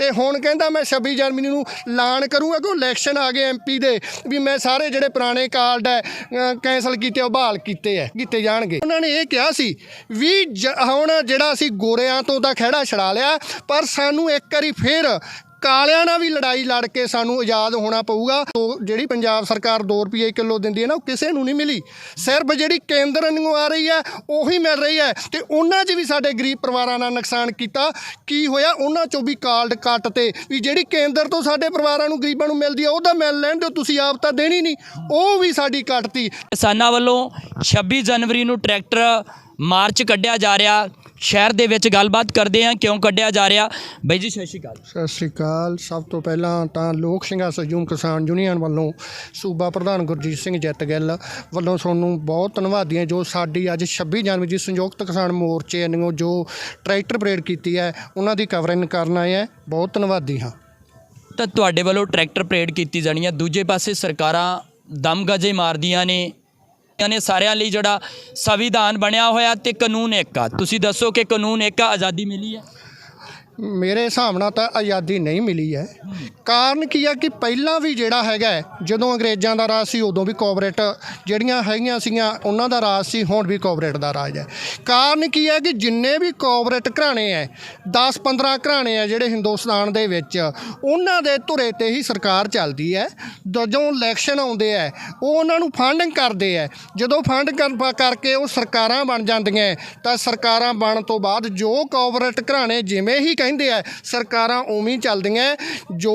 ਤੇ ਹੁਣ ਕਹਿੰਦਾ ਮੈਂ 26 ਜਨਵਰੀ ਨੂੰ ਐਲਾਨ ਕਰੂੰਗਾ ਕਿ ਇਲੈਕਸ਼ਨ ਆ ਗਏ ਐਮਪੀ ਦੇ ਵੀ ਮੈਂ ਸਾਰੇ ਜਿਹੜੇ ਪੁਰਾਣੇ ਕਾਰਡ ਹੈ ਅ, ਕੈਂਸਲ ਕੀਤੇ ਉਹ ਬਹਾਲ ਕੀਤੇ ਹੈ ਕੀਤੇ ਜਾਣਗੇ। ਉਹਨਾਂ ਨੇ ਇਹ ਕਿਹਾ ਸੀ ਵੀ ਜ- ਹੁਣ ਜਿਹੜਾ ਅਸੀਂ ਗੋਰਿਆਂ ਤੋਂ ਤਾਂ ਖਹਿੜਾ ਛੜਾ ਲਿਆ ਪਰ ਸਾਨੂੰ ਇੱਕ ਵਾਰੀ ਫੇਰ ਕਾਲਿਆਂ ਨਾਲ ਵੀ ਲੜਾਈ ਲੜ ਕੇ ਸਾਨੂੰ ਆਜ਼ਾਦ ਹੋਣਾ ਪਊਗਾ। ਤੋ ਜਿਹੜੀ ਪੰਜਾਬ ਸਰਕਾਰ 2 ਰੁਪਏ ਕਿਲੋ ਦਿੰਦੀ ਹੈ ਨਾ, ਉਹ ਕਿਸੇ ਨੂੰ ਨਹੀਂ ਮਿਲੀ। ਸਿਰਫ ਜਿਹੜੀ ਕੇਂਦਰ ਨੂੰ ਆ ਰਹੀ ਹੈ, ਉਹੀ ਮਿਲ ਰਹੀ ਹੈ। ਤੇ ਉਹਨਾਂ 'ਚ ਵੀ ਸਾਡੇ ਗਰੀਬ ਪਰਿਵਾਰਾਂ ਨਾਲ ਨੁਕਸਾਨ ਕੀਤਾ। ਕੀ ਹੋਇਆ? ਉਹਨਾਂ 'ਚੋਂ ਵੀ ਕਾਲਡ ਕੱਟ ਤੇ ਵੀ ਜਿਹੜੀ ਕੇਂਦਰ ਤੋਂ ਸਾਡੇ ਪਰਿਵਾਰਾਂ ਨੂੰ ਗਰੀਬਾਂ ਨੂੰ ਮਿਲਦੀ ਆ ਉਹ ਤਾਂ ਮਿਲ ਲੈਣ ਦਿਓ, ਤੁਸੀਂ ਆਪ ਤਾਂ ਦੇਣੀ ਨਹੀਂ। ਉਹ ਵੀ ਸਾਡੀ ਕੱਟਤੀ। ਕਿਸਾਨਾਂ ਵੱਲੋਂ 26 ਜਨਵਰੀ ਨੂੰ ਟਰੈਕਟਰ ਮਾਰਚ ਕੱਢਿਆ ਜਾ ਰਿਹਾ। ਸ਼ਹਿਰ ਦੇ ਵਿੱਚ ਗੱਲਬਾਤ ਕਰਦੇ ਆ ਕਿਉਂ ਕੱਢਿਆ ਜਾ ਰਿਹਾ? ਬਾਈ ਜੀ ਸਤਿ ਸ਼੍ਰੀ ਅਕਾਲ। ਸਤਿ ਸ਼੍ਰੀ ਅਕਾਲ। ਸਭ ਤੋਂ ਪਹਿਲਾਂ ਤਾਂ ਲੋਕ ਸਿੰਘਾਂ ਸਜੂਮ ਕਿਸਾਨ ਯੂਨੀਅਨ ਵੱਲੋਂ ਸੂਬਾ ਪ੍ਰਧਾਨ ਗੁਰਜੀਤ ਸਿੰਘ ਜੱਟ ਗਿੱਲ ਵੱਲੋਂ ਤੁਹਾਨੂੰ ਬਹੁਤ ਧੰਨਵਾਦੀ ਹਾਂ ਜੋ ਸਾਡੀ ਅੱਜ 26 ਜਨਵਰੀ ਦੀ ਸੰਯੁਕਤ ਕਿਸਾਨ ਮੋਰਚੇ ਨੂੰ ਜੋ ਟਰੈਕਟਰ ਪਰੇਡ ਕੀਤੀ ਹੈ ਉਹਨਾਂ ਦੀ ਕਵਰਿੰਗ ਕਰਨ ਆਏ ਹੈ। ਬਹੁਤ ਧੰਨਵਾਦੀ ਹਾਂ। ਤਾਂ ਤੁਹਾਡੇ ਵੱਲੋਂ ਟਰੈਕਟਰ ਪਰੇਡ ਕੀਤੀ ਜਾਣੀ ਹੈ। ਦੂਜੇ ਪਾਸੇ ਸਰਕਾਰਾਂ ਦਮ ਗਜੇ ਮਾਰਦੀਆਂ ਨੇ। ਨੇ ਸਾਰਿਆਂ ਲਈ ਜਿਹੜਾ ਸੰਵਿਧਾਨ ਬਣਿਆ ਹੋਇਆ ਤੇ ਕਾਨੂੰਨ ਇੱਕ ਆ ਤੁਸੀਂ ਦੱਸੋ ਕਿ ਕਾਨੂੰਨ ਇੱਕ ਆ ਆਜ਼ਾਦੀ ਮਿਲੀ ਹੈ? ਮੇਰੇ ਹਿਸਾਬ ਨਾਲ ਤਾਂ ਆਜ਼ਾਦੀ ਨਹੀਂ ਮਿਲੀ ਹੈ। ਕਾਰਨ ਕੀ ਆ ਕਿ ਪਹਿਲਾਂ ਵੀ ਜਿਹੜਾ ਹੈਗਾ ਜਦੋਂ ਅੰਗਰੇਜ਼ਾਂ ਦਾ ਰਾਜ ਸੀ, ਉਦੋਂ ਵੀ ਕੋਆਪਰੇਟ ਜਿਹੜੀਆਂ ਹੈਗੀਆਂ ਸੀਗੀਆਂ, ਉਹਨਾਂ ਦਾ ਰਾਜ ਸੀ, ਹੁਣ ਵੀ ਕੋਆਪਰੇਟ ਦਾ ਰਾਜ ਹੈ। ਕਾਰਨ ਕੀ ਹੈ ਕਿ ਜਿੰਨੇ ਵੀ ਕੋਆਪਰੇਟ ਘਰਾਣੇ ਹੈ 10 15 ਘਰਾਣੇ ਆ ਜਿਹੜੇ ਹਿੰਦੁਸਤਾਨ ਦੇ ਵਿੱਚ, ਉਹਨਾਂ ਦੇ ਧੁਰੇ ਤੇ ਹੀ ਸਰਕਾਰ ਚੱਲਦੀ ਹੈ। ਜਦੋਂ ਇਲੈਕਸ਼ਨ ਆਉਂਦੇ ਹੈ, ਉਹ ਉਹਨਾਂ ਨੂੰ ਫੰਡਿੰਗ ਕਰਦੇ ਹੈ। ਜਦੋਂ ਫੰਡ ਕਰ- ਕਰਕੇ ਉਹ ਸਰਕਾਰਾਂ ਬਣ ਜਾਂਦੀਆਂ ਤਾਂ ਸਰਕਾਰਾਂ ਬਣਨ ਤੋਂ ਬਾਅਦ ਜੋ ਕੋਆਪਰੇਟ ਘਰਾਣੇ ਜਿਵੇਂ ਹੀ ਕਹਿੰਦੇ ਆ, ਸਰਕਾਰਾਂ ਉਵੇਂ ਚੱਲਦੀਆਂ ਜੋ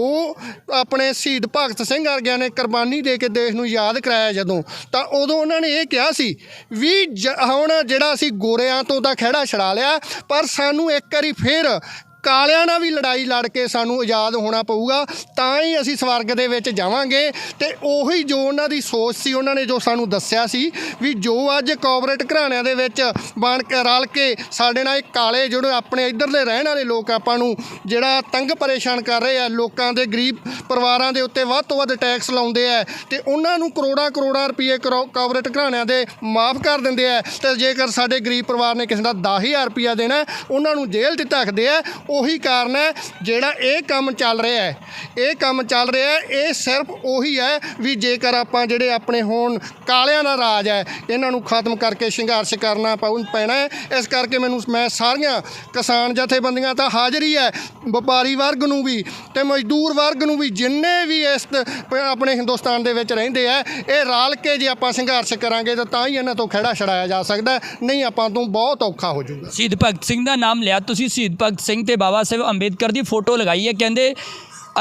ਆਪਣੇ ਸ਼ਹੀਦ ਭਗਤ ਸਿੰਘ ਵਰਗਿਆਂ ਨੇ ਕੁਰਬਾਨੀ ਦੇ ਕੇ ਦੇਸ਼ ਨੂੰ ਯਾਦ ਕਰਾਇਆ ਜਦੋਂ, ਤਾਂ ਉਦੋਂ ਉਹਨਾਂ ਨੇ ਇਹ ਕਿਹਾ ਸੀ ਵੀ ਜ- ਹੁਣ ਜਿਹੜਾ ਅਸੀਂ ਗੋਰਿਆਂ ਤੋਂ ਤਾਂ ਖਹਿੜਾ ਛੜਾ ਲਿਆ, ਪਰ ਸਾਨੂੰ ਇੱਕ ਵਾਰੀ ਫੇਰ ਕਾਲਿਆਂ ਨਾਲ ਵੀ ਲੜਾਈ ਲੜ ਕੇ ਸਾਨੂੰ ਆਜ਼ਾਦ ਹੋਣਾ ਪਊਗਾ, ਤਾਂ ਹੀ ਅਸੀਂ ਸਵਰਗ ਦੇ ਵਿੱਚ ਜਾਵਾਂਗੇ। ਤੇ ਉਹੀ ਜੋ ਉਹਨਾਂ ਦੀ ਸੋਚ ਸੀ, ਉਹਨਾਂ ਨੇ ਜੋ ਸਾਨੂੰ ਦੱਸਿਆ ਸੀ ਵੀ ਜੋ ਅੱਜ ਕੋਆਪਰੇਟ ਘਰਾਣਿਆਂ ਦੇ ਵਿੱਚ ਬਣ ਕੇ, ਰਲ ਕੇ ਸਾਡੇ ਨਾਲ ਇਹ ਕਾਲੇ ਜਿਹੜੇ ਆਪਣੇ ਇੱਧਰ ਦੇ ਰਹਿਣ ਵਾਲੇ ਲੋਕ ਆਪਾਂ ਨੂੰ ਜਿਹੜਾ ਤੰਗ ਪਰੇਸ਼ਾਨ ਕਰ ਰਹੇ ਆ, ਲੋਕਾਂ ਦੇ ਗਰੀਬ ਪਰਿਵਾਰਾਂ ਦੇ ਉੱਤੇ ਵੱਧ ਤੋਂ ਵੱਧ ਟੈਕਸ ਲਾਉਂਦੇ ਆ ਤੇ ਉਹਨਾਂ ਨੂੰ ਕਰੋੜਾਂ ਕਰੋੜਾਂ ਰੁਪਏ ਕੋਆਪਰੇਟ ਘਰਾਣਿਆਂ ਦੇ ਮਾਫ ਕਰ ਦਿੰਦੇ ਆ। ਤੇ ਜੇਕਰ ਸਾਡੇ ਗਰੀਬ ਪਰਿਵਾਰ ਨੇ ਕਿਸੇ ਦਾ 10000 ਰੁਪਇਆ ਦੇਣਾ, ਉਹਨਾਂ ਨੂੰ ਜੇਲ੍ਹ 'ਚ ਧੱਕਦੇ ਆ ਉਹੀ ਕਾਰਨ ਹੈ ਜਿਹੜਾ ਇਹ ਕੰਮ ਚੱਲ ਰਿਹਾ ਹੈ। ਇਹ ਕੰਮ ਚੱਲ ਰਿਹਾ ਹੈ, ਇਹ ਸਿਰਫ ਉਹੀ ਹੈ ਵੀ ਜੇਕਰ ਆਪਾਂ ਜਿਹੜੇ ਆਪਣੇ ਹੋਣ ਕਾਲਿਆਂ ਦਾ ਰਾਜ ਹੈ, ਇਹਨਾਂ ਨੂੰ ਖਤਮ ਕਰਕੇ ਸੰਘਰਸ਼ ਕਰਨਾ ਪਊ, ਪੈਣਾ ਹੈ। ਇਸ ਕਰਕੇ ਮੈਨੂੰ, ਮੈਂ ਸਾਰੀਆਂ ਕਿਸਾਨ ਜਥੇਬੰਦੀਆਂ ਤਾਂ ਹਾਜ਼ਰੀ ਹੈ ਵਪਾਰੀ ਵਰਗ ਨੂੰ ਵੀ ਤੇ ਮਜ਼ਦੂਰ ਵਰਗ ਨੂੰ ਵੀ, ਜਿੰਨੇ ਵੀ ਇਸ ਆਪਣੇ ਹਿੰਦੁਸਤਾਨ ਦੇ ਵਿੱਚ ਰਹਿੰਦੇ ਆ ਇਹ ਰਲ ਕੇ ਜੇ ਆਪਾਂ ਸੰਘਰਸ਼ ਕਰਾਂਗੇ ਤਾਂ ਤਾਂ ਹੀ ਇਹਨਾਂ ਤੋਂ ਖੜਾ ਛੜਾਇਆ ਜਾ ਸਕਦਾ ਨਹੀਂ ਆਪਾਂ ਤੋਂ ਬਹੁਤ ਔਖਾ ਹੋ ਜਾਊਗਾ। ਸ਼ਹੀਦ ਭਗਤ ਸਿੰਘ ਦਾ ਨਾਮ ਲਿਆ, ਤੁਸੀਂ ਸ਼ਹੀਦ ਭਗਤ ਸਿੰਘ ਤੇ ਬਾਬਾ ਸਾਹਿਬ ਅੰਬੇਦਕਰ ਦੀ ਫੋਟੋ ਲਗਾਈ ਹੈ, ਕਹਿੰਦੇ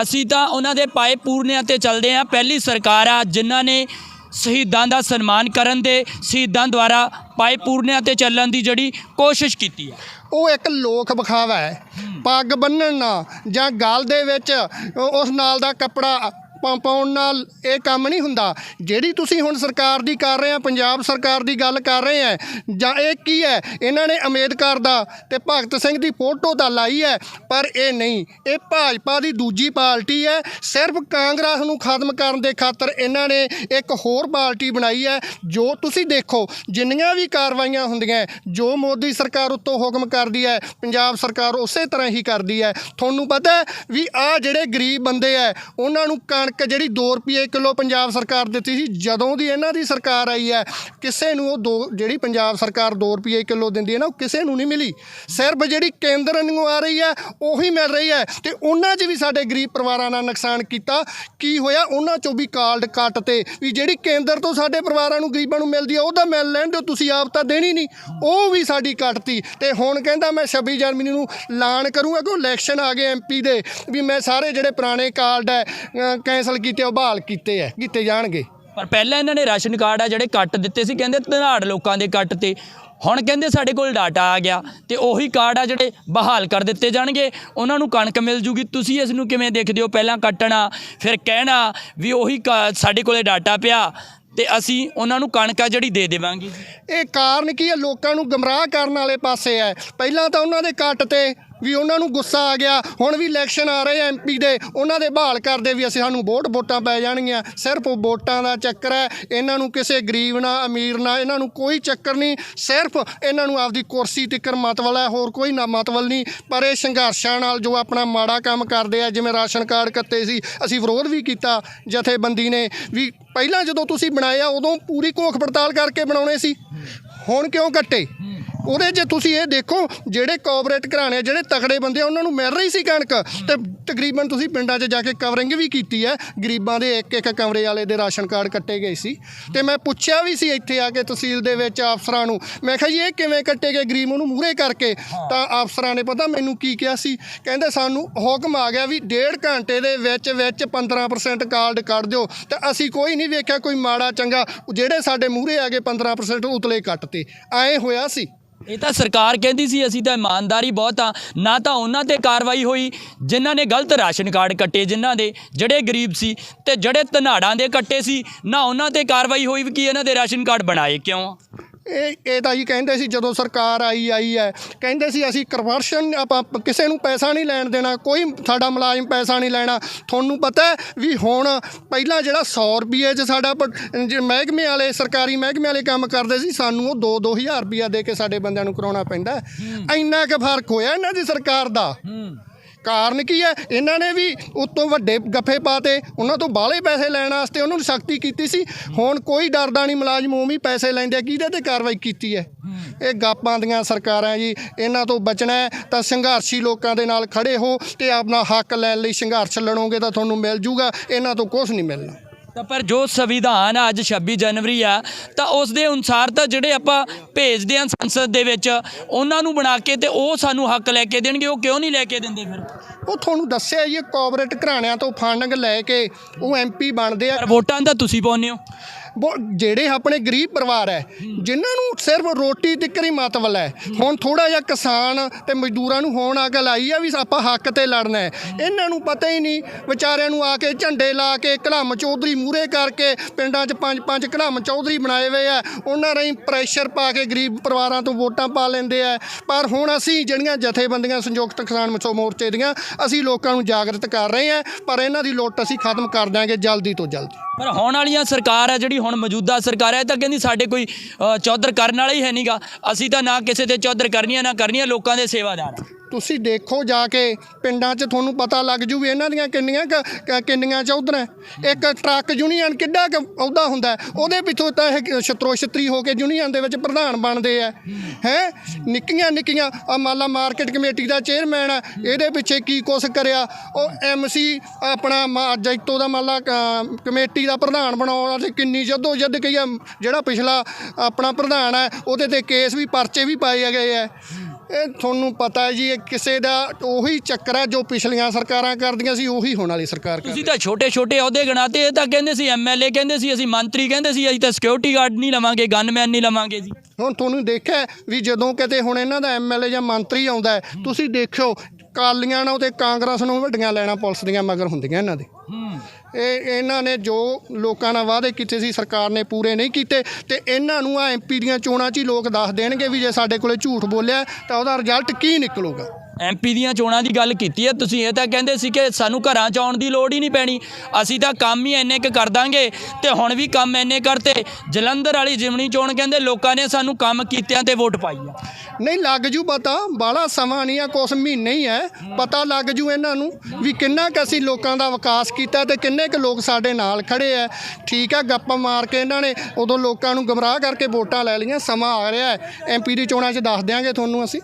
ਅਸੀਂ ਤਾਂ ਉਹਨਾਂ ਦੇ ਪਾਏ ਪੂਰਨਿਆਂ ਤੇ ਚੱਲਦੇ ਆ ਪਹਿਲੀ ਸਰਕਾਰ ਆ, ਜਿਨ੍ਹਾਂ ਨੇ ਸ਼ਹੀਦਾਂ ਦਾ ਸਨਮਾਨ ਕਰਨ ਦੇ, ਸ਼ਹੀਦਾਂ ਦੁਆਰਾ ਪਾਏ ਪੂਰਨਿਆਂ ਤੇ ਚੱਲਣ ਦੀ ਜਿਹੜੀ ਕੋਸ਼ਿਸ਼ ਕੀਤੀ ਹੈ। ਉਹ ਇੱਕ ਲੋਕ ਵਿਖਾਵਾ ਹੈ, ਪੱਗ ਬੰਨਣ ਨਾਲ ਜਾਂ ਗਲ ਦੇ ਵਿੱਚ ਉਸ ਨਾਲ ਦਾ ਕੱਪੜਾ ਪਾ- ਪਾਉਣ ਨਾਲ ਇਹ ਕੰਮ ਨਹੀਂ ਹੁੰਦਾ। ਜਿਹੜੀ ਤੁਸੀਂ ਹੁਣ ਸਰਕਾਰ ਦੀ ਕਰ ਰਹੇ ਆ, ਪੰਜਾਬ ਸਰਕਾਰ ਦੀ ਗੱਲ ਕਰ ਰਹੇ ਆ, ਜਾਂ ਇਹ ਕੀ ਹੈ? ਇਹਨਾਂ ਨੇ ਅੰਬੇਦਕਰ ਦਾ ਤੇ ਭਗਤ ਸਿੰਘ ਦੀ ਫੋਟੋ ਤਾਂ ਲਾਈ ਹੈ, ਪਰ ਇਹ ਨਹੀਂ। ਇਹ ਭਾਜਪਾ ਦੀ ਦੂਜੀ ਪਾਰਟੀ ਹੈ। ਸਿਰਫ ਕਾਂਗਰਸ ਨੂੰ ਖਤਮ ਕਰਨ ਦੇ ਖਾਤਰ ਇਹਨਾਂ ਨੇ ਇੱਕ ਹੋਰ ਪਾਰਟੀ ਬਣਾਈ ਹੈ, ਜੋ ਤੁਸੀਂ ਦੇਖੋ, ਜਿੰਨੀਆਂ ਵੀ ਕਾਰਵਾਈਆਂ ਹੁੰਦੀਆਂ ਜੋ ਮੋਦੀ ਸਰਕਾਰ ਉੱਤੋਂ ਹੁਕਮ ਕਰਦੀ ਹੈ, ਪੰਜਾਬ ਸਰਕਾਰ ਉਸੇ ਤਰ੍ਹਾਂ ਹੀ ਕਰਦੀ ਹੈ। ਤੁਹਾਨੂੰ ਪਤਾ ਵੀ ਆ ਜਿਹੜੇ ਗਰੀਬ ਬੰਦੇ ਹੈ, ਉਹਨਾਂ ਨੂੰ ਕਣਕ ਜਿਹੜੀ 2 ਰੁਪਏ ਕਿਲੋ ਪੰਜਾਬ ਸਰਕਾਰ ਦਿੱਤੀ ਸੀ, ਜਦੋਂ ਦੀ ਇਹਨਾਂ ਦੀ ਸਰਕਾਰ ਆਈ ਹੈ, ਕਿਸੇ ਨੂੰ ਉਹ ਦੋ, ਜਿਹੜੀ ਪੰਜਾਬ ਸਰਕਾਰ 2 ਰੁਪਏ ਕਿਲੋ ਦਿੰਦੀ ਹੈ ਨਾ, ਉਹ ਕਿਸੇ ਨੂੰ ਨਹੀਂ ਮਿਲੀ। ਸਿਰਫ ਜਿਹੜੀ ਕੇਂਦਰ ਨੂੰ ਆ ਰਹੀ ਹੈ, ਉਹੀ ਮਿਲ ਰਹੀ ਹੈ। ਤੇ ਉਹਨਾਂ 'ਚ ਵੀ ਸਾਡੇ ਗਰੀਬ ਪਰਿਵਾਰਾਂ ਨਾਲ ਨੁਕਸਾਨ ਕੀਤਾ। ਕੀ ਹੋਇਆ? ਉਹਨਾਂ 'ਚੋਂ ਵੀ ਕਾਰਡ ਕੱਟ ਤੇ ਵੀ ਜਿਹੜੀ ਕੇਂਦਰ ਤੋਂ ਸਾਡੇ ਪਰਿਵਾਰਾਂ ਨੂੰ ਗਰੀਬਾਂ ਨੂੰ ਮਿਲਦੀ ਆ ਉਹ ਤਾਂ ਮਿਲ ਲੈਣ ਦਿਓ, ਤੁਸੀਂ ਆਪ ਤਾਂ ਦੇਣੀ ਨਹੀਂ। ਉਹ ਵੀ ਸਾਡੀ ਕੱਟਤੀ। ਤੇ ਹੁਣ ਕਹਿੰਦਾ ਮੈਂ 26 ਜਨਵਰੀ ਨੂੰ ਐਲਾਨ ਕਰੂੰਗਾ ਕਿ ਇਲੈਕਸ਼ਨ ਆ ਗਏ ਐਮਪੀ ਦੇ, ਵੀ ਮੈਂ ਸਾਰੇ ਜਿਹੜੇ ਪੁਰਾਣੇ ਕਾਰਡ ਹੈ ਅ, ਕੈਂਸਲ ਕੀਤੇ ਉਹ ਬਹਾਲ ਕੀਤੇ ਹੈ ਕੀਤੇ ਜਾਣਗੇ। ਪਰ ਪਹਿਲਾਂ ਇਹਨਾਂ ਨੇ ਰਾਸ਼ਨ ਕਾਰਡ ਆ ਜਿਹੜੇ ਕੱਟ ਦਿੱਤੇ ਸੀ ਕਹਿੰਦੇ ਧਨਾੜ ਲੋਕਾਂ ਦੇ ਕੱਟ ਤੇ। ਹੁਣ ਕਹਿੰਦੇ ਸਾਡੇ ਕੋਲ ਡਾਟਾ ਆ ਗਿਆ ਤੇ ਉਹੀ ਕਾਰਡ ਆ ਜਿਹੜੇ ਬਹਾਲ ਕਰ ਦਿੱਤੇ ਜਾਣਗੇ। ਉਹਨਾਂ ਨੂੰ ਕਣਕ ਮਿਲ ਜੂਗੀ ਤੁਸੀਂ ਇਸ ਨੂੰ ਕਿਵੇਂ ਦੇਖਦੇ ਹੋ? ਪਹਿਲਾਂ ਕੱਟਣਾ ਫਿਰ ਕਹਿਣਾ ਵੀ ਉਹੀ ਸਾਡੇ ਕੋਲੇ ਡਾਟਾ ਪਿਆ ਤੇ ਅਸੀਂ ਉਹਨਾਂ ਨੂੰ ਕਣਕ ਆ ਜਿਹੜੀ ਦੇ ਦੇਵਾਂਗੇ। ਇਹ ਕਾਰਨ ਕੀ ਹੈ ਲੋਕਾਂ ਨੂੰ ਗਮਰਾਹ ਕਰਨ ਵਾਲੇ ਪਾਸੇ ਹੈ ਪਹਿਲਾਂ ਤਾਂ ਉਹਨਾਂ ਦੇ ਕੱਟ ਤੇ ਵੀ ਉਹਨਾਂ ਨੂੰ ਗੁੱਸਾ ਆ ਗਿਆ। ਹੁਣ ਵੀ ਇਲੈਕਸ਼ਨ ਆ ਰਹੇ ਐਮਪੀ ਦੇ। ਉਹਨਾਂ ਦੇ ਬਹਾਲ ਕਰਦੇ ਵੀ ਅਸੀਂ ਸਾਨੂੰ ਵੋਟ ਵੋਟਾਂ ਪੈ ਜਾਣਗੀਆਂ। ਸਿਰਫ ਵੋਟਾਂ ਦਾ ਚੱਕਰ ਹੈ। ਇਹਨਾਂ ਨੂੰ ਕਿਸੇ ਗਰੀਬ ਨਾਲ, ਅਮੀਰ ਨਾਲ, ਇਹਨਾਂ ਨੂੰ ਕੋਈ ਚੱਕਰ ਨਹੀਂ। ਸਿਰਫ ਇਹਨਾਂ ਨੂੰ ਆਪਦੀ ਕੁਰਸੀ ਤਿੱਕਰ ਮਤਵਲ ਹੈ, ਹੋਰ ਕੋਈ ਨਾ ਮਤਵਲ ਨਹੀਂ। ਪਰ ਇਹ ਸੰਘਰਸ਼ਾਂ ਨਾਲ ਜੋ ਆਪਣਾ ਮਾੜਾ ਕੰਮ ਕਰਦੇ ਆ, ਜਿਵੇਂ ਰਾਸ਼ਨ ਕਾਰਡ ਕੱਤੇ ਸੀ, ਅਸੀਂ ਵਿਰੋਧ ਵੀ ਕੀਤਾ ਜਥੇਬੰਦੀ ਨੇ। ਵੀ ਪਹਿਲਾਂ ਜਦੋਂ ਤੁਸੀਂ ਬਣਾਇਆ ਉਦੋਂ ਪੂਰੀ ਘੋਖ ਪੜਤਾਲ ਕਰਕੇ ਬਣਾਉਣੇ ਸੀ। ਹੁਣ ਕਿਉਂ ਕੱਟੇ? ਉਹਦੇ 'ਚ ਤੁਸੀਂ ਇਹ ਦੇਖੋ ਜਿਹੜੇ ਕੋਆਪਰੇਟ ਘਰਾਣੇ ਜਿਹੜੇ ਤਕੜੇ ਬੰਦੇ ਆ ਉਹਨਾਂ ਨੂੰ ਮਿਲ ਰਹੀ ਸੀ ਕਣਕ ਤੇ ਤਕਰੀਬਨ ਤੁਸੀਂ ਪਿੰਡਾਂ 'ਚ ਜਾ ਕੇ ਕਵਰਿੰਗ ਵੀ ਕੀਤੀ ਹੈ। ਗਰੀਬਾਂ ਦੇ ਇੱਕ ਇੱਕ ਕਮਰੇ ਵਾਲੇ ਦੇ ਰਾਸ਼ਨ ਕਾਰਡ ਕੱਟੇ ਗਏ ਸੀ। ਤੇ ਮੈਂ ਪੁੱਛਿਆ ਵੀ ਸੀ ਇੱਥੇ ਆ ਕੇ ਤਹਿਸੀਲ ਦੇ ਵਿੱਚ ਅਫਸਰਾਂ ਨੂੰ। ਮੈਂ ਕਿਹਾ ਜੀ ਇਹ ਕਿਵੇਂ ਕੱਟੇ ਗਏ? ਗਰੀਬ ਉਹਨੂੰ ਮੂਹਰੇ ਕਰਕੇ। ਤਾਂ ਅਫਸਰਾਂ ਨੇ ਪਤਾ ਮੈਨੂੰ ਕੀ ਕਿਹਾ ਸੀ? ਕਹਿੰਦੇ ਸਾਨੂੰ ਹੁਕਮ ਆ ਗਿਆ ਵੀ ਡੇਢ ਘੰਟੇ ਦੇ ਵਿੱਚ ਵਿੱਚ 15% ਕਾਰਡ ਕੱਢ ਦਿਓ। ਤੇ ਅਸੀਂ ਕੋਈ ਨਹੀਂ ਵੇਖਿਆ ਕੋਈ ਮਾੜਾ ਚੰਗਾ। ਜਿਹੜੇ ਸਾਡੇ ਮੂਹਰੇ ਆ ਗਏ 15% ਉਤਲੇ ਕੱਟਤੇ। ਐਂ ਹੋਇਆ ਸੀ। ਇਹ ਤਾਂ ਸਰਕਾਰ ਕਹਿੰਦੀ ਸੀ, ਅਸੀਂ ਤਾਂ ਇਮਾਨਦਾਰੀ ਬਹੁਤ ਆ। ਨਾ ਤਾਂ ਉਹਨਾਂ ਤੇ ਕਾਰਵਾਈ ਹੋਈ, ਜਿਨ੍ਹਾਂ ਨੇ ਗਲਤ ਰਾਸ਼ਨ ਕਾਰਡ ਕੱਟੇ ਜਿਨ੍ਹਾਂ ਦੇ, ਜਿਹੜੇ ਗਰੀਬ ਸੀ ਤੇ ਜਿਹੜੇ ਧਨਾੜਾਂ ਦੇ ਕੱਟੇ ਸੀ। ਨਾ ਉਹਨਾਂ ਤੇ ਕਾਰਵਾਈ ਹੋਈ ਵੀ ਕੀ ਇਹਨਾਂ ਦੇ ਰਾਸ਼ਨ ਕਾਰਡ ਬਣਾਏ ਕਿਉਂ? ਇਹ ਇਹ ਤਾਂ ਜੀ ਕਹਿੰਦੇ ਸੀ ਜਦੋਂ ਸਰਕਾਰ ਆਈ ਆਈ ਹੈ। ਕਹਿੰਦੇ ਸੀ ਅਸੀਂ ਕਰਪਸ਼ਨ ਆਪਾਂ ਕਿਸੇ ਨੂੰ ਪੈਸਾ ਨਹੀਂ ਲੈਣ ਦੇਣਾ ਕੋਈ ਸਾਡਾ ਮੁਲਾਜ਼ਮ ਪੈਸਾ ਨਹੀਂ ਲੈਣਾ। ਤੁਹਾਨੂੰ ਪਤਾ ਹੈ ਵੀ ਹੁਣ ਪਹਿਲਾਂ ਜਿਹੜਾ 100 ਰੁਪਏ 'ਚ ਸਾਡਾ ਮਹਿਕਮੇ ਵਾਲੇ ਸਰਕਾਰੀ ਮਹਿਕਮੇ ਵਾਲੇ ਕੰਮ ਕਰਦੇ ਸੀ ਸਾਨੂੰ ਉਹ 2-2000 ਰੁਪਇਆ ਦੇ ਕੇ ਸਾਡੇ ਬੰਦਿਆਂ ਨੂੰ ਕਰਾਉਣਾ ਪੈਂਦਾ ਹੈ। ਇੰਨਾ ਕੁ ਫ਼ਰਕ ਹੋਇਆ ਇਹਨਾਂ ਦੀ ਸਰਕਾਰ ਦਾ। ਕਾਰਨ ਕੀ ਹੈ? ਇਹਨਾਂ ਨੇ ਵੀ ਉਤੋਂ ਵੱਡੇ ਗੱਫੇ ਪਾਤੇ। ਉਹਨਾਂ ਤੋਂ ਬਾਹਲੇ ਪੈਸੇ ਲੈਣ ਵਾਸਤੇ ਉਹਨਾਂ ਨੂੰ ਸਖਤੀ ਕੀਤੀ ਸੀ। ਹੁਣ ਕੋਈ ਡਰਦਾ ਨਹੀਂ, ਮੁਲਾਜ਼ਮ ਉਵੇਂ ਪੈਸੇ ਲੈਂਦੇ ਆ। ਕਿਹਦੇ ਤੇ ਕਾਰਵਾਈ ਕੀਤੀ ਹੈ? ਇਹ ਗੱਪਾਂ ਦੀਆਂ ਸਰਕਾਰਾਂ ਜੀ, ਇਹਨਾਂ ਤੋਂ ਬਚਣਾ ਤਾਂ ਸੰਘਰਸ਼ੀ ਲੋਕਾਂ ਦੇ ਨਾਲ ਖੜੇ ਹੋ ਤੇ ਆਪਣਾ ਹੱਕ ਲੈਣ ਲਈ ਸੰਘਰਸ਼ ਲੜੋਗੇ ਤਾਂ ਤੁਹਾਨੂੰ ਮਿਲ ਜੂਗਾ। ਇਹਨਾਂ ਤੋਂ ਕੁਝ ਨਹੀਂ ਮਿਲਣਾ। ਤਾਂ ਪਰ ਜੋ ਸੰਵਿਧਾਨ ਆ ਅੱਜ 26 ਜਨਵਰੀ ਆ ਤਾਂ ਉਸ ਦੇ ਅਨੁਸਾਰ ਤਾਂ ਜਿਹੜੇ ਆਪਾਂ ਭੇਜਦੇ ਆ ਸੰਸਦ ਦੇ ਵਿੱਚ ਉਹਨਾਂ ਨੂੰ ਬਣਾ ਕੇ ਤੇ ਉਹ ਸਾਨੂੰ ਹੱਕ ਲੈ ਕੇ ਦੇਣਗੇ ਉਹ ਕਿਉਂ ਨਹੀਂ ਲੈ ਕੇ ਦਿੰਦੇ ਫਿਰ? ਉਹ ਤੁਹਾਨੂੰ ਦੱਸਿਆ ਜੀ ਕੋਆਪਰੇਟ ਘਰਾਣਿਆਂ ਤੋਂ ਫੰਡਿੰਗ ਲੈ ਕੇ ਉਹ ਐਮਪੀ ਬਣਦੇ ਆ। ਵੋਟਾਂ ਤਾਂ ਤੁਸੀਂ ਪਾਉਂਦੇ ਹੋ? ਬੋ- ਜਿਹੜੇ ਆਪਣੇ ਗਰੀਬ ਪਰਿਵਾਰ ਹੈ, ਜਿਨ੍ਹਾਂ ਨੂੰ ਸਿਰਫ ਰੋਟੀ ਤਿੱਕਰ ਹੀ ਮਤਵਲ ਹੈ। ਹੁਣ ਥੋੜਾ ਜਿਹਾ ਕਿਸਾਨ ਤੇ ਮਜ਼ਦੂਰਾਂ ਨੂੰ ਹੋਣ ਅਕਲ ਆਈ ਆ ਵੀ ਆਪਾਂ ਹੱਕ ਤੇ ਲੜਨਾ ਹੈ। ਇਹਨਾਂ ਨੂੰ ਪਤਾ ਹੀ ਨਹੀਂ, ਵਿਚਾਰਿਆਂ ਨੂੰ ਆ ਕੇ ਝੰਡੇ ਲਾ ਕੇ ਕਲਮ ਚੌਧਰੀ ਮੂਰੇ ਕਰਕੇ ਪਿੰਡਾਂ 'ਚ ਪੰਜ ਪੰਜ ਕਲਮ ਚੌਧਰੀ ਬਣਾਏ ਹੋਏ ਆ। ਉਹਨਾਂ ਰਾਹੀਂ ਪ੍ਰੈਸ਼ਰ ਪਾ ਕੇ ਗਰੀਬ ਪਰਿਵਾਰਾਂ ਤੋਂ ਵੋਟਾਂ ਪਾ ਲੈਂਦੇ ਆ। ਪਰ ਹੁਣ ਅਸੀਂ ਜਿਹੜੀਆਂ ਜਥੇਬੰਦੀਆਂ ਸੰਯੁਕਤ ਕਿਸਾਨ ਮਚੋ ਮੋਰਚੇ ਦੀਆਂ, ਅਸੀਂ ਲੋਕਾਂ ਨੂੰ ਜਾਗਰਤ ਕਰ ਰਹੇ ਆ, ਪਰ ਇਹਨਾਂ ਦੀ ਲੁੱਟ ਅਸੀਂ ਖਤਮ ਕਰ ਦਿਆਂਗੇ ਜਲਦੀ ਤੋਂ ਜਲਦੀ। ਪਰ ਆਉਣ ਵਾਲੀਆਂ ਸਰਕਾਰ ਹੈ ਜਿਹੜੀ ਹੁਣ ਮੌਜੂਦਾ ਸਰਕਾਰ ਹੈ ਤਾਂ ਕਹਿੰਦੀ ਸਾਡੇ ਕੋਈ ਚੌਧਰ ਕਰਨ ਵਾਲਾ ਹੀ ਹੈ ਨਹੀਂਗਾ ਅਸੀਂ ਤਾਂ ਨਾ ਕਿਸੇ ਤੇ ਚੌਧਰ ਕਰਨੀਆਂ, ਨਾ ਕਰਨੀਆਂ, ਲੋਕਾਂ ਦੇ ਸੇਵਾਦਾਰ ਤੁਸੀਂ ਦੇਖੋ ਜਾ ਕੇ ਪਿੰਡਾਂ 'ਚ ਤੁਹਾਨੂੰ ਪਤਾ ਲੱਗ ਜੂ ਵੀ ਇਹਨਾਂ ਦੀਆਂ ਕਿੰਨੀਆਂ ਕ- ਕਿੰਨੀਆਂ ਚੌਧਰਾਂ ਇੱਕ ਟਰੱਕ ਯੂਨੀਅਨ ਕਿੱਡਾ ਕੁ ਅਹੁਦਾ ਹੁੰਦਾ ਉਹਦੇ ਪਿੱਛੋਂ ਤਾਂ ਇਹ ਛਤਰੋ ਛਤਰੀ ਹੋ ਕੇ ਯੂਨੀਅਨ ਦੇ ਵਿੱਚ ਪ੍ਰਧਾਨ ਬਣਦੇ ਆ ਹੈ? ਨਿੱਕੀਆਂ ਨਿੱਕੀਆਂ ਆ ਮਾਲਾ ਮਾਰਕੀਟ ਕਮੇਟੀ ਦਾ ਚੇਅਰਮੈਨ ਹੈ, ਇਹਦੇ ਪਿੱਛੇ ਕੀ ਕੁਛ ਕਰਿਆ? ਉਹ ਐਮਸੀ ਆਪਣਾ ਮਾ- ਜੈਤੋ ਦਾ ਮਾਲਾ ਕਮੇਟੀ ਦਾ ਪ੍ਰਧਾਨ ਬਣਾਉਣ ਤੇ ਕਿੰਨੀ ਜੱਦੋ ਜੱਦ ਕਈ ਜਿਹੜਾ ਪਿਛਲਾ ਆਪਣਾ ਪ੍ਰਧਾਨ ਹੈ, ਉਹਦੇ ਤੇ ਕੇਸ ਵੀ, ਪਰਚੇ ਵੀ ਪਾਏ ਗਏ ਆ ਇਹ ਤੁਹਾਨੂੰ ਪਤਾ ਹੈ ਜੀ ਇਹ ਕਿਸੇ ਦਾ ਉਹੀ ਚੱਕਰ ਹੈ ਜੋ ਪਿਛਲੀਆਂ ਸਰਕਾਰਾਂ ਕਰਦੀਆਂ ਸੀ ਉਹੀ ਹੋਣ ਵਾਲੀ ਸਰਕਾਰ ਕਰ ਤੁਸੀਂ ਤਾਂ ਛੋਟੇ ਛੋਟੇ ਅਹੁਦੇ ਗਣਾਤੇ ਇਹ ਤਾਂ ਕਹਿੰਦੇ ਸੀ ਐਮਐਲਏ ਕਹਿੰਦੇ ਸੀ ਅਸੀਂ ਮੰਤਰੀ ਕਹਿੰਦੇ ਸੀ ਅਸੀਂ ਤਾਂ ਸਿਕਿਉਰਿਟੀ ਗਾਰਡ ਨਹੀਂ ਲਵਾਂਗੇ ਗਨਮੈਨ ਨਹੀਂ ਲਵਾਂਗੇ ਜੀ। ਹੁਣ ਤੁਹਾਨੂੰ ਦੇਖਿਆ ਵੀ ਜਦੋਂ ਕਿਤੇ ਹੁਣ ਇਹਨਾਂ ਦਾ ਐਮਐਲਏ ਜਾਂ ਮੰਤਰੀ ਆਉਂਦਾ ਤੁਸੀਂ ਦੇਖਿਓ ਕਾਲੀਆਂ ਨਾਲ ਤੇ ਕਾਂਗਰਸ ਨੂੰ ਵੱਡੀਆਂ ਲੈਣਾ ਪੁਲਿਸ ਦੀਆਂ ਮਗਰ ਹੁੰਦੀਆਂ ਇਹਨਾਂ ਦੇ। ਇਹ ਇਹਨਾਂ ਨੇ ਜੋ ਲੋਕਾਂ ਨਾਲ ਵਾਅਦੇ ਕੀਤੇ ਸੀ, ਸਰਕਾਰ ਨੇ ਪੂਰੇ ਨਹੀਂ ਕੀਤੇ ਤੇ ਇਹਨਾਂ ਨੂੰ ਆ ਐਮਪੀ ਦੀਆਂ ਚੋਣਾਂ 'ਚ ਹੀ ਲੋਕ ਦੱਸ ਦੇਣਗੇ ਵੀ ਜੇ ਸਾਡੇ ਕੋਲੇ ਝੂਠ ਬੋਲਿਆ ਤਾਂ ਉਹਦਾ ਰਿਜ਼ਲਟ ਕੀ ਨਿਕਲੂਗਾ? ਐਮਪੀ ਦੀਆਂ ਚੋਣਾਂ ਦੀ ਗੱਲ ਕੀਤੀ ਹੈ। ਤੁਸੀਂ ਇਹ ਤਾਂ ਕਹਿੰਦੇ ਸੀ ਕਿ ਸਾਨੂੰ ਘਰਾਂ 'ਚ ਆਉਣ ਦੀ ਲੋੜ ਹੀ ਨਹੀਂ ਪੈਣੀ। ਅਸੀਂ ਤਾਂ ਕੰਮ ਹੀ ਇੰਨੇ ਕੁ ਕਰ ਦਾਂਗੇ ਤੇ ਹੁਣ ਵੀ ਕੰਮ ਇੰਨੇ ਕਰਤੇ। ਜਲੰਧਰ ਵਾਲੀ ਜਿਮਣੀ ਚੋਣ ਕਹਿੰਦੇ ਲੋਕਾਂ ਨੇ ਸਾਨੂੰ ਕੰਮ ਕੀਤਿਆਂ ਤੇ ਵੋਟ ਪਾਈ ਆ। ਨਹੀਂ, ਲੱਗ ਜੂ ਪਤਾ। ਬਾਲਾ ਸਮਾਂ ਨਹੀਂ ਆ, ਕੁਛ ਮਹੀਨੇ ਹੀ ਹੈ ਪਤਾ ਲੱਗ ਜੂ ਇਹਨਾਂ ਨੂੰ ਵੀ ਕਿੰਨਾ ਕੁ ਅਸੀਂ ਲੋਕਾਂ ਦਾ ਵਿਕਾਸ ਕੀਤਾ ਤੇ ਕਿੰਨੇ ਕੁ ਲੋਕ ਸਾਡੇ ਨਾਲ ਖੜੇ ਆ। ਠੀਕ ਆ, ਗੱਪਾਂ ਮਾਰ ਕੇ ਇਹਨਾਂ ਨੇ ਉਦੋਂ ਲੋਕਾਂ ਨੂੰ ਗਮਰਾਹ ਕਰਕੇ ਵੋਟਾਂ ਲੈ ਲਈਆਂ। ਸਮਾਂ ਆ ਰਿਹਾ ਹੈ। ਐਮਪੀ ਦੀ ਚੋਣਾਂ 'ਚ ਦੱਸ ਦਿਆਂਗੇ ਤੁਹਾਨੂੰ ਅਸੀਂ।